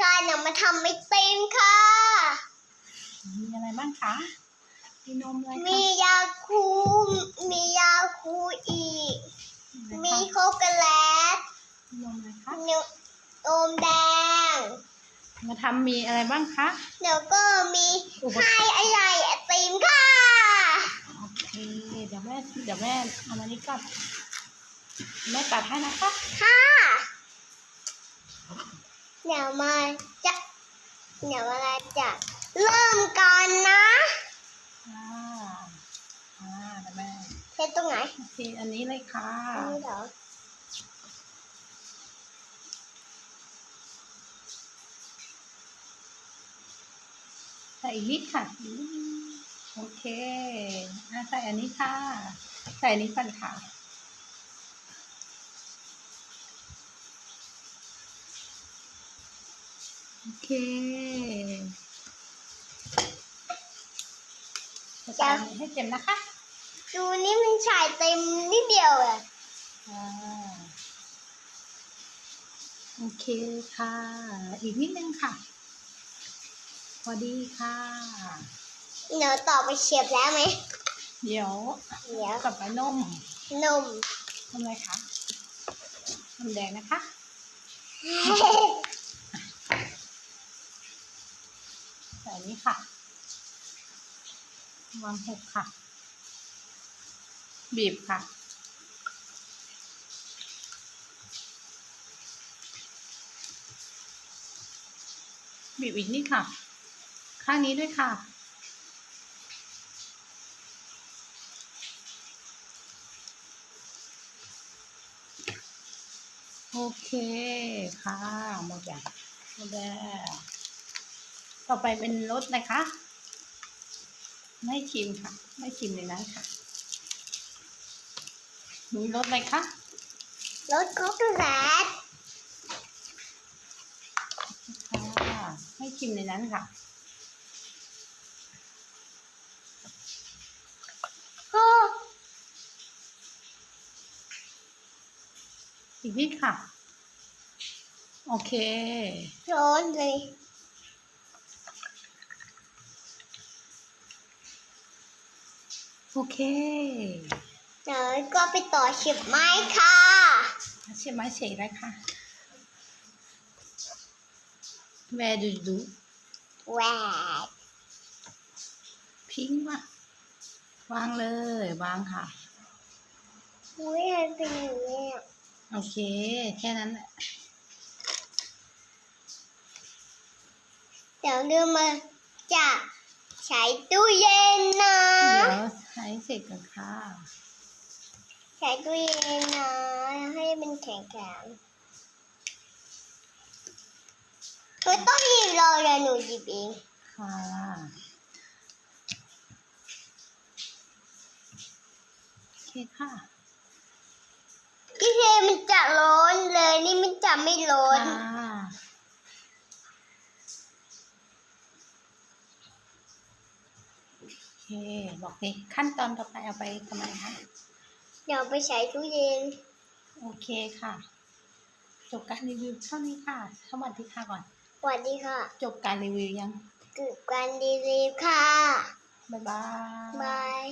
ค่ะเดี๋ยวมาทำไอติมค่ะ มีอะไรบ้างคะ มีนมอะไรคะมียาคูมียาคูอีก มีอะไรโคโกแลตคะนมอะไรคะมีนมแดง มาทำมีอะไรบ้างคะเดี๋ยวก็มีอุปกรณ์ให้อะไรไอติมค่ะ โอเค เดี๋ยวแม่ เดี๋ยวแม่เอามานี้ก่อนแม่ตัดให้นะคะค่ะ เดี๋ยวมาจะเดี๋ยวอะไรจะเริ่มกันนะอ่าอ่าเดี๋ยวแม่เทตรงไหนโอเคอันนี้เลยค่ะอันนี้เหรอใส่อีกนิดค่ะอีกนิดนึงโอเคอะใส่อันนี้ค่ะ ใส่อันนี้ก่อนค่ะ โอเคจะใส่อันนี้ให้เต็มนะคะดูนี่มันฉายเต็มนิดเดียวอะอ่าโอเคค่ะ อีกนิดนึงค่ะพอดีค่ะ เดี๋ยวต่อไปเฉียบแล้วไหม เดี๋ยวเดี๋ยว กลับไปนมนม ทำอะไรคะนมแดงนะคะ ใส่นี้ค่ะ วางหกค่ะ บีบค่ะ บีบอีกนิดค่ะ ข้างนี้ด้วยค่ะโอเคค่ะหมดอย่างหมดแล้ว ต่อไปเป็นรสนะคะ ไม่ชิมค่ะ ไม่ชิมเลยนะค่ะ มีรสอะไรคะรสโคโกแลตค่ะไม่ชิมในนั้นค่ะโอ้อีกนิดค่ะ โอเค ร้อนเลย โอเคเดี๋ยวก็ไปต่อเฉียบไม้ค่ะเชื่อไหมเฉยเลยค่ะ Where do you do แหวกพิงว่ะวางเลย วางค่ะอุ้ยมันเป็นอย่างนี้อะโอเค แค่นั้นแหละเดี๋ยวลืมมาจะ ใช้ตู้เย็นนะ เดี๋ยวใช้เสร็จกันค่ะใช้ตู้เย็นนะให้มันแข็งแข็งไม่ต้องหยิบเราเดี๋ยวหนูหยิบเองค่ะโอเคค่ะพี่เพมันจะร้อนเลยนี่มันจะไม่ร้อน ค่ะโอ เคบอกดิขั้นตอนต่อไปเอาไปทำไมคะเดี๋ยวไปใช้ตู้เย็น โอเคค่ะ จบการรีวิวเท่านี้ค่ะสวัสดีค่ะก่อน สวัสดีค่ะ จบการรีวิวยังกึบกันดีๆค่ะ บ๊ายบายบาย